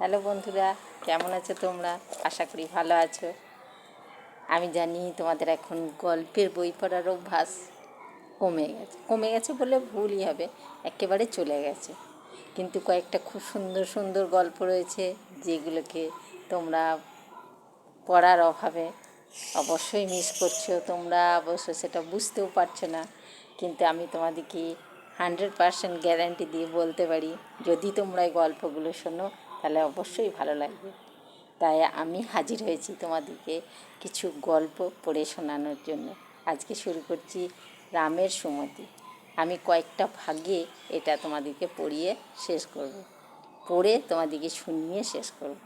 Hello বন্ধুরা, কেমন আছো তোমরা? আশা করি ভালো আছো। আমি জানি তোমাদের এখন গল্পের বই পড়ার অভ্যাস কমে গেছে। কমে গেছে বলে ভুলই হবে, একেবারে চলে গেছে। কিন্তু কয়েকটা খুব সুন্দর সুন্দর গল্প রয়েছে, যেগুলোকে তোমরা পড়ার অভাবে অবশ্যই মিস করছ। তোমরা অবশ্য সেটা বুঝতেও পারছ না, কিন্তু আমি তোমাদেরকে হান্ড্রেড পারসেন্ট গ্যারান্টি দিয়ে বলতে পারি, যদি তোমরা এই গল্পগুলো শোনো তাহলে অবশ্যই ভালো লাগবে। তাই আমি হাজির হয়েছি তোমাদেরকে কিছু গল্প পড়ে শোনানোর জন্য। আজকে শুরু করছি রামের সুমতি। আমি কয়েকটা ভাগে এটা তোমাদেরকে পড়িয়ে শেষ করব। পড়ে তোমাদেরকে শুনিয়ে শেষ করব।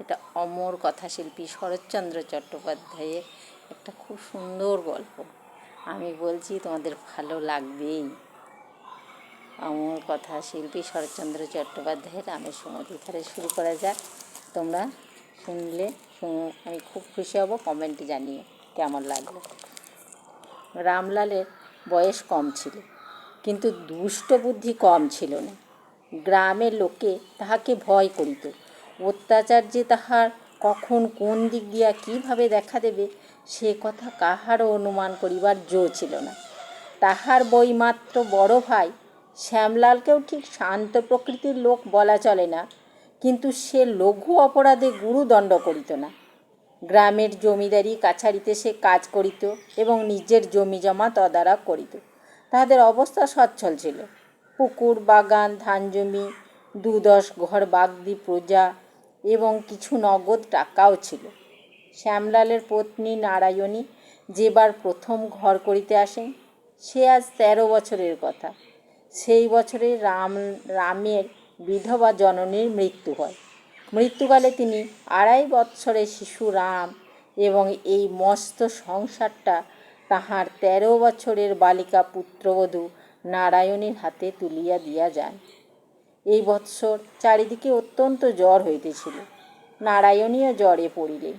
এটা অমর কথাশিল্পী শরৎচন্দ্র চট্টোপাধ্যায়ের একটা খুব সুন্দর গল্প। আমি বলছি তোমাদের ভালো লাগবেই। অমর কথা শিল্পী শরৎচন্দ্র চট্টোপাধ্যায়ের রামের সুমতি শুরু করা যাক। তোমরা শুনলে আমি খুব খুশি হব কমেন্টে জানিয়ে কেমন লাগল। রামলালের বয়স কম ছিল, কিন্তু দুষ্ট বুদ্ধি কম ছিল না। গ্রামের লোকে তাহাকে ভয় করিত। অত্যাচার যে তাহার কখন কোন দিক দিয়া কীভাবে দেখা দেবে, সে কথা কাহারও অনুমান করিবার জো ছিল না। তাহার বইমাত্র বড় ভাই শ্যামলালকেও ঠিক শান্ত প্রকৃতির লোক বলা চলে না, কিন্তু সে লঘু অপরাধে গুরুদণ্ড করিত না। গ্রামের জমিদারি কাছারিতে সে কাজ করিত এবং নিজের জমি জমা তদারক করিত। তাহাদের অবস্থা সচ্ছল ছিল। পুকুর, বাগান, ধান জমি, দুদশ ঘর, বাগদি প্রজা এবং কিছু নগদ টাকাও ছিল। শ্যামলালের পত্নী নারায়ণী যেবার প্রথম ঘর করিতে আসেন, সে আজ তেরো বছরের কথা। সেই বছরে রাম, রামের বিধবা জননীর মৃত্যু হয়। মৃত্যুকালে তিনি আড়াই বৎসরের শিশু রাম এবং এই মস্ত সংসারটা তাহার তেরো বছরের বালিকা পুত্রবধূ নারায়ণের হাতে তুলিয়া দিয়া যান এই বৎসর চারিদিকে অত্যন্ত জ্বর হইতেছিল। নারায়ণীও জ্বরে পড়িলেন।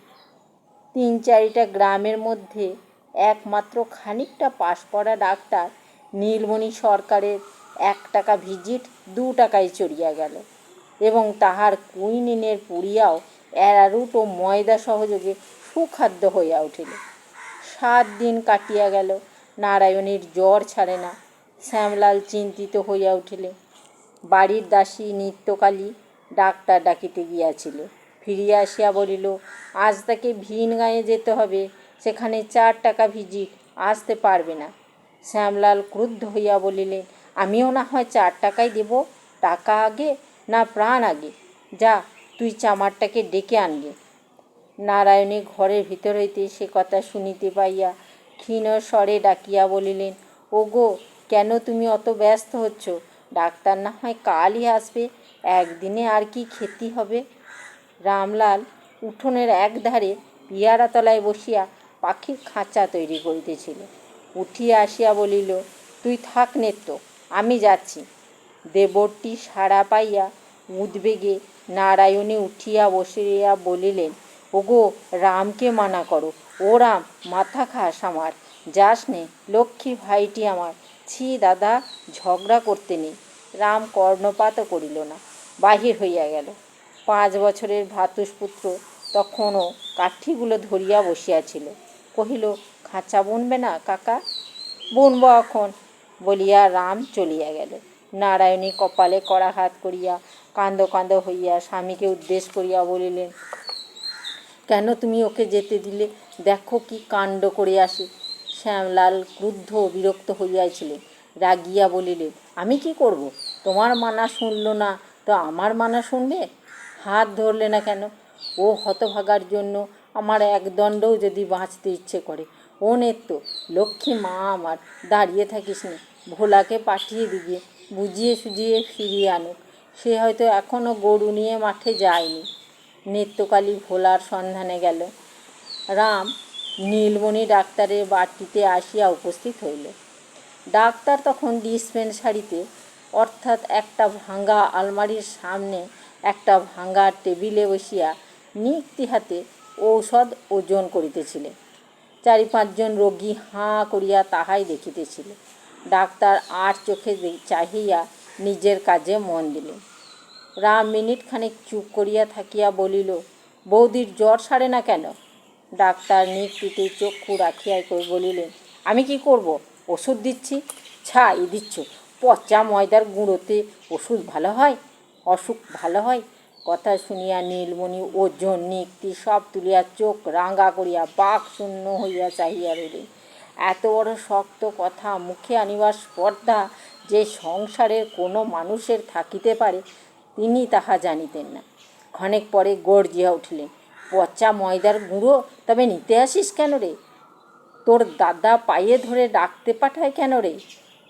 তিন চারিটা গ্রামের মধ্যে একমাত্র খানিকটা পাশ পড়া ডাক্তার নীলমণি সরকারের এক টাকা ভিজিট, দু টাকায় চড়িয়া গেল। এবং তাহার কুইনিনের পুড়িয়াও অ্যারারুট ও ময়দা সহযোগে সুখাদ্য হইয়া উঠিল। সাত দিন কাটিয়া গেল, নারায়ণের জ্বর ছাড়ে না, শ্যামলাল চিন্তিত হইয়া উঠিলে। বাড়ির দাসী নিত্যকালী ডাক্তার ডাকিতে গিয়াছিল। ফিরিয়া আসিয়া বলিল, আজ তাকে ভিন গাঁয়ে যেতে হবে, সেখানে চার টাকা ভিজিট, আসতে পারবে না। শ্যামলাল ক্রুদ্ধ হইয়া বলিলেন আমিও না হয় চার টাকাই দেব। টাকা আগে না প্রাণ আগে? যা, তুই চামারটাকে ডেকে আনগে নারায়ণী ঘরের ভিতর হইতে সে কথা শুনিতে পাইয়া ক্ষীণ স্বরে ডাকিয়া বলিলেন, ওগো, কেন তুমি অত ব্যস্ত হচ্ছ? ডাক্তার না হয় কালই আসবে, একদিনে আর কি ক্ষতি হবে? রামলাল উঠোনের একধারে পিয়ারা তলায় বসিয়া পাখির খাঁচা তৈরি করিতেছিল। উঠিয়া আসিয়া বলিল, তুই থাক নেত্য আমি যাচ্ছি। দেবরটি সাড়া পাইয়া উদ্বেগে নারায়ণে উঠিয়া বসিয়া বলিলেন, ওগো, রামকে মানা করো। ও রাম, মাথা খাস আমার। যাস নে লক্ষ্মী ভাইটি আমার। ছি, দাদা, ঝগড়া করতে নেই। রাম কর্ণপাতও করিল না। বাহির হইয়া গেল। পাঁচ বছরের ভ্রাতুষ্পুত্র তখনও কাঠিগুলো ধরিয়া বসিয়াছিল কহিল, খাঁচা বুনবে না কাকা? বুনব এখন। বলিয়া রাম চলিয়া গেল। নারায়ণী কপালে কড়া হাত করিয়া কান্দ কান্দ হইয়া স্বামীকে উদ্দেশ করিয়া বলিলেন, কেন তুমি ওকে যেতে দিলে? দেখো কি কাণ্ড করে আসে। শ্যামলাল ক্রুদ্ধ বিরক্ত হইয়াছিলেন। রাগিয়া বলিলেন, আমি কি করব? তোমার মানা শুনল না তো আমার মানা শুনবে? হাত ধরলে না কেন? ও হতভাগার জন্য আমার এক দণ্ডও যদি বাঁচতে ইচ্ছে করে। ও নেত্য, লক্ষ্মী মা আমার, দাঁড়িয়ে থাকিস না। ভোলাকে পাঠিয়ে দিবে, বুঝিয়ে সুজিয়ে ফিরিয়ে আনুক। সে হয়তো এখনও গরু নিয়ে মাঠে যায়নি। নিত্যকালী ভোলার সন্ধানে গেল। রাম নীলমণি ডাক্তারের বাটিতে আসিয়া উপস্থিত হইল। ডাক্তার তখন ডিসপেন্সারিতে অর্থাৎ একটা ভাঙ্গা আলমারির সামনে একটা ভাঙা টেবিলে বসিয়া নিক্তি হাতে ঔষধ ওজন করিতেছিলেন চারি পাঁচজন রোগী হাঁ করিয়া তাহাই দেখিতেছিল। ডাক্তার আর চোখে চাহিয়া নিজের কাজে মন দিলেন রাম মিনিট খানেক চুপ করিয়া থাকিয়া বলিল, বৌদির জ্বর সারে না কেন? ডাক্তার নিকটিতে চক্ষু রাখিয়াই বলিলেন, আমি কি করব? ওষুধ দিচ্ছি? ছাই দিচ্ছ, পচা ময়দার গুঁড়োতে ওষুধ ভালো হয়? অসুখ ভালো হয়? কথা শুনিয়া নীলমণি ওজন নিকটি সব তুলিয়া চোখ রাঙা করিয়া বাক শূন্য হইয়া চাহিয়া রইলেন। এত বড় শক্ত কথা, মুখে আনিবার স্পর্ধা যে সংসারের কোনো মানুষের থাকিতে পারে, তিনি তাহা জানিতেন না। ক্ষণেক পরে গর্জিয়া উঠিলেন, পচা ময়দার গুঁড়ো তবে নিতে আসিস কেন রে? তোর দাদা পায়ে ধরে ডাকতে পাঠায় কেন রে?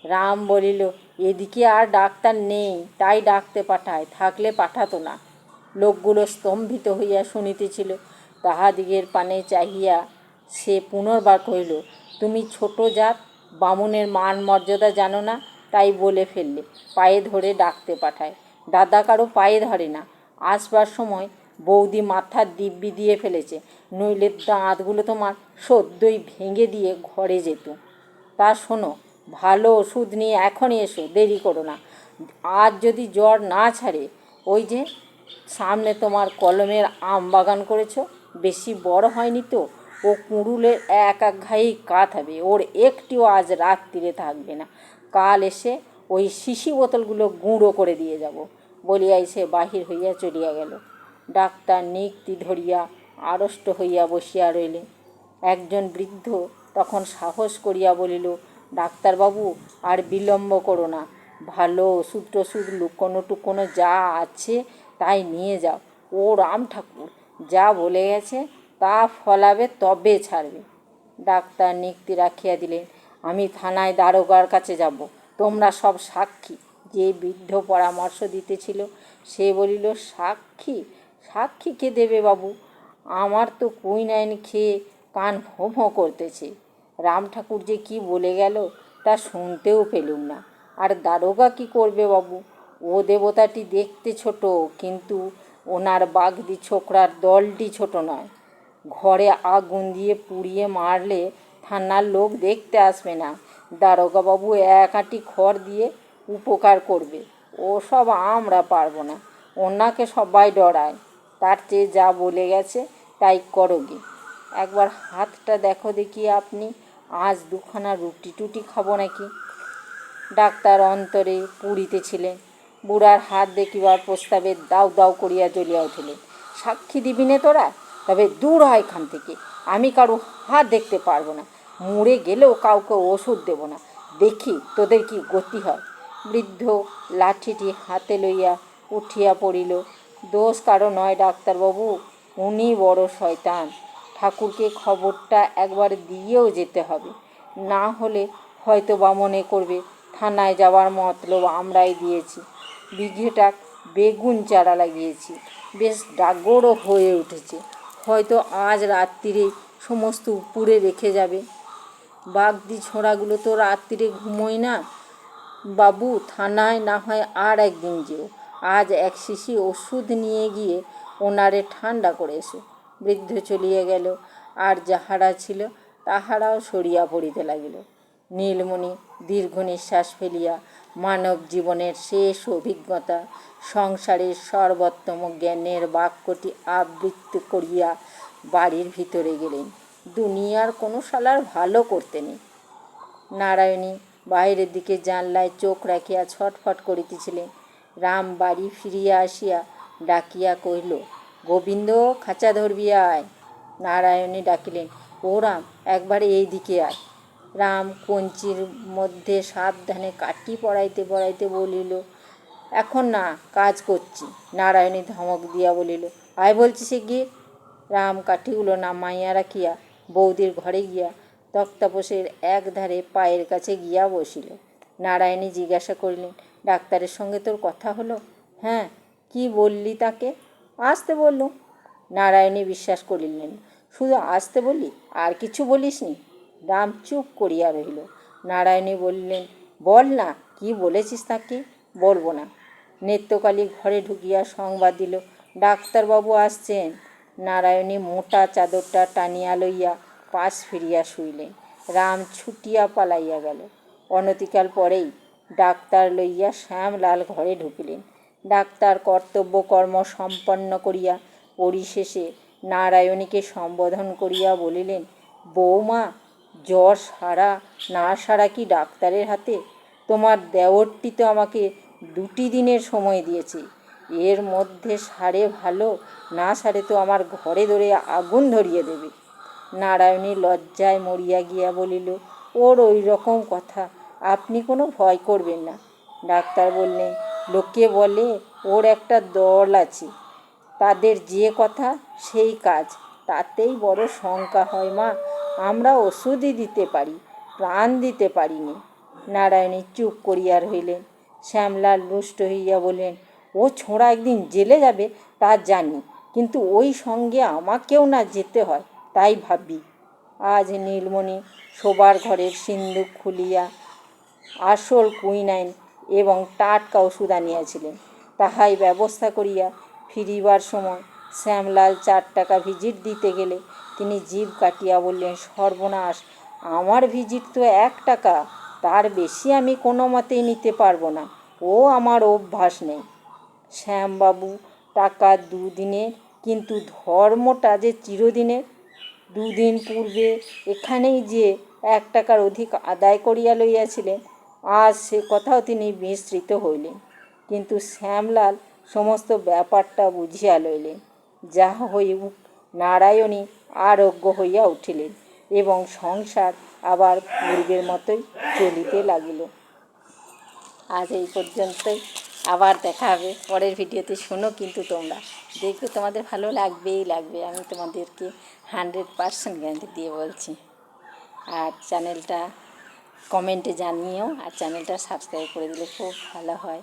রাম বলিল, এদিকে আর ডাক্তার নেই, তাই ডাকতে পাঠায়, থাকলে পাঠাতো না। লোকগুলো স্তম্ভিত হইয়া শুনিতেছিল, তাহাদিগের পানে চাহিয়া সে পুনর্বার কহিল তুমি ছোট জাত, বামুনের মান মর্যাদা জানো না, তাই বলে ফেললে, পায়ে ধরে ডাকতে পাঠায়। দাদা কারও পায়ে ধরে না। আসবার সময় বৌদি মাথার দিব্যি দিয়ে ফেলেছে, নইলে দাঁতগুলো তোমার সদ্যই ভেঙে দিয়ে ঘরে যেত। তা শোনো, ভালো ওষুধ নিয়ে এখনই এসো, দেরি করো না। আজ যদি জ্বর না ছাড়ে, ওই যে সামনে তোমার কলমের আম বাগান করেছ, বেশি বড় হয়নি তো? ও কুড়ুলের এক এক ঘাই কাত হবে। ওর একটিও আজ রাত্রিরে থাকবে না। কাল এসে ওই শিশি বোতলগুলো গুঁড়ো করে দিয়ে যাব। বলিয়াই সে বাহির হইয়া চলিয়া গেল। ডাক্তার নিকটি ধরিয়া আড়ষ্ট হইয়া বসিয়া রইলেন একজন বৃদ্ধ তখন সাহস করিয়া বলিল, ডাক্তারবাবু, আর বিলম্ব করো না। ভালো ওষুধ টষুধ লুকোনো টুকোনো যা আছে তাই নিয়ে যাও। ও রাম ঠাকুর, যা বলে গেছে তা ফলাবে তবে ছাড়বে। ডাক্তার নিক্তি রাখিয়া দিলেন, আমি থানায় দারোগার কাছে যাব। তোমরা সব সাক্ষী। যে বৃদ্ধ পরামর্শ দিতেছিল, সে বলিল, সাক্ষী? সাক্ষী কে দেবে বাবু? আমার তো কুইনাইন খেয়ে কান ভোঁ ভোঁ করতেছে। রাম ঠাকুর যে কি বলে গেল, তা শুনতেও পেলুম না। আর দারোগা কি করবে বাবু? ও দেবতাটি দেখতে ছোট, কিন্তু ওনার বাগদি ছোকরার দলটি ছোট নয়। ঘরে আগুন দিয়ে পুড়িয়ে মারলে থানার লোক দেখতে আসবে না। দারোগাবাবু এক আঁটি খড় দিয়ে উপকার করবে। ওসব আমরা পারব না। ওনাকে সবাই ডরায়। তার চেয়ে যা বলে গেছে, তাই করো গে। একবার হাতটা দেখো দেখি আপনি, আজ দুখানা রুটি টুটি খাব নাকি? ডাক্তার অন্তরে পুড়িতেছিলেন বুড়ার হাত দেখিবার প্রস্তাবে দাউ দাউ করিয়া জ্বলিয়া উঠিলেন। সাক্ষী দিবি নে তোরা? তবে দূর হয় এখান থেকে। আমি কারও হাত দেখতে পারব না। মরে গেলেও কাউকে ওষুধ দেবো না। দেখি তোদের কি গতি হয়। বৃদ্ধ লাঠিটি হাতে লইয়া উঠিয়া পড়িল। দোষ কারও নয় ডাক্তারবাবু, উনি বড় শয়তান। ঠাকুরকে খবরটা একবার দিয়েও যেতে হবে। না হলে হয়তো বা মনে করবে, থানায় যাওয়ার মতলব আমরাই দিয়েছি। বিঘেটা বেগুন চারা লাগিয়েছি। বেশ ডাগরও হয়ে উঠেছে। হয়তো আজ রাত্রিরে সমস্ত উপরে রেখে যাবে। বাগদি ছোঁড়াগুলো তো রাত্রিরে ঘুমোয় না। বাবু, থানায় না হয় আর একদিন যেও। আজ এক শিশি ওষুধ নিয়ে গিয়ে ওনারে ঠান্ডা করে এসো। বৃদ্ধ চলিয়ে গেল। আর যাহারা ছিল, তাহারাও সরিয়া পড়িতে লাগিল। নীলমণি দীর্ঘ নিঃশ্বাস ফেলিয়া মানব জীবনের শেষ অভিজ্ঞতা, সংসারের সর্বোত্তম জ্ঞানের বাক্যটি আবৃত্ত করিয়া বাড়ির ভিতরে গেলেন। দুনিয়ার কোনো শালার ভালো করতে নেই। নারায়ণী বাইরের দিকে জানলায় চোখ রাখিয়া ছটফট করিতেছিলেন। রাম বাড়ি ফিরিয়া আসিয়া ডাকিয়া কহিল, গোবিন্দ, খাঁচা ধরবি আয়। নারায়ণী ডাকিলেন, ও রাম, একবার এই দিকে আয়। রাম কঞ্চির মধ্যে সাবধানে কাটি পড়াইতে পড়াইতে বলিল, এখন না, কাজ করছি। নারায়ণী ধমক দিয়া বলিল, আয় বলছি সে গিয়ে। রাম কাঠিগুলো না নামাইয়া রাখিয়া বৌদির ঘরে গিয়া তক্তাপোষের এক ধারে পায়ের কাছে গিয়া বসিল। নারায়ণী জিজ্ঞাসা করিলেন, ডাক্তারের সঙ্গে তোর কথা হলো? হ্যাঁ কি বললি তাকে? আসতে বললুম। নারায়ণী বিশ্বাস করিলেন, শুধু আসতে বলি আর কিছু বলিসনি? রাম চুপ করিয়া রইল নারায়ণী বললেন, বল না, কি বলেছিস তাকে? বলব না। নেত্যকালী ঘরে ঢুকিয়া সংবাদ দিল, ডাক্তারবাবু আসছেন। নারায়ণী মোটা চাদরটা টানিয়া লইয়া পাশ ফিরিয়া শুইলেন। রাম ছুটিয়া পালাইয়া গেল। অনতিকাল পরেই ডাক্তার লইয়া শ্যামলাল ঘরে ঢুকিলেন। ডাক্তার কর্তব্য কর্ম সম্পন্ন করিয়া পরিশেষে নারায়ণীকে সম্বোধন করিয়া বলিলেন বৌমা জ্বর সারা, না সারা কি ডাক্তারের হাতে? তোমার দেওরটি তো আমাকে দুটি দিনের সময় দিয়েছে। এর মধ্যে সারে ভালো, না সারে তো আমার ঘরে ধরে আগুন ধরিয়ে দেবে। নারায়ণী লজ্জায় মরিয়া গিয়া বলিল, ওর ওই রকম কথা, আপনি কোনো ভয় করবেন না। ডাক্তার বললেন লোকে বলে ওর একটা দল আছে। তাদের যে কথা, সেই কাজ। তাতেই বড় শঙ্কা হয় মা। আমরা ওষুধই দিতে পারি, প্রাণ দিতে পারিনি। নারায়ণী চুপ করিয়া রইলেন শ্যামলাল রুষ্ট হইয়া বললেন, ও ছোঁড়া একদিন জেলে যাবে তা জানি, কিন্তু ওই সঙ্গে আমাকেও না যেতে হয়, তাই ভাবি। আজ নীলমণি শোবার ঘরের সিন্দুক খুলিয়া আসল কুইনাইন এবং টাটকা ওষুধ আনিয়াছিলেন। তাহাই ব্যবস্থা করিয়া ফিরিবার সময় শ্যামলাল চার টাকা ভিজিট দিতে গেলে তিনি জিভ কাটিয়া বললেন, সর্বনাশ, আমার ভিজিট তো এক টাকা, তার বেশি আমি কোনো মতেই নিতে পারব না, ও আমার অভ্যাস নেই। শ্যামবাবু, টাকা দুদিনের, কিন্তু ধর্মটা যে চিরদিনের, দুদিন পূর্বে এখানেই যে এক টাকার অধিক আদায় করিয়া লইয়াছিলেন, আজ সে কথাও তিনি বিস্মৃত হইলেন। কিন্তু শ্যামলাল সমস্ত ব্যাপারটা বুঝিয়া লইলেন। যাহা হইউক নারায়ণী আরোগ্য হইয়া উঠিলেন এবং সংসার আবার পূর্বের মতোই চলিতে লাগিল। আজ এই পর্যন্তই। আবার দেখা হবে। পরের ভিডিওতে শোনো কিন্তু তোমরা। দেখবে তোমাদের ভালো লাগবেই লাগবে। আমি তোমাদেরকে হান্ড্রেড পারসেন্ট গ্যারান্টি দিয়ে বলছি। আর চ্যানেলটা কমেন্টে জানিও। আর চ্যানেলটা সাবস্ক্রাইব করে দিলে খুব ভালো হয়।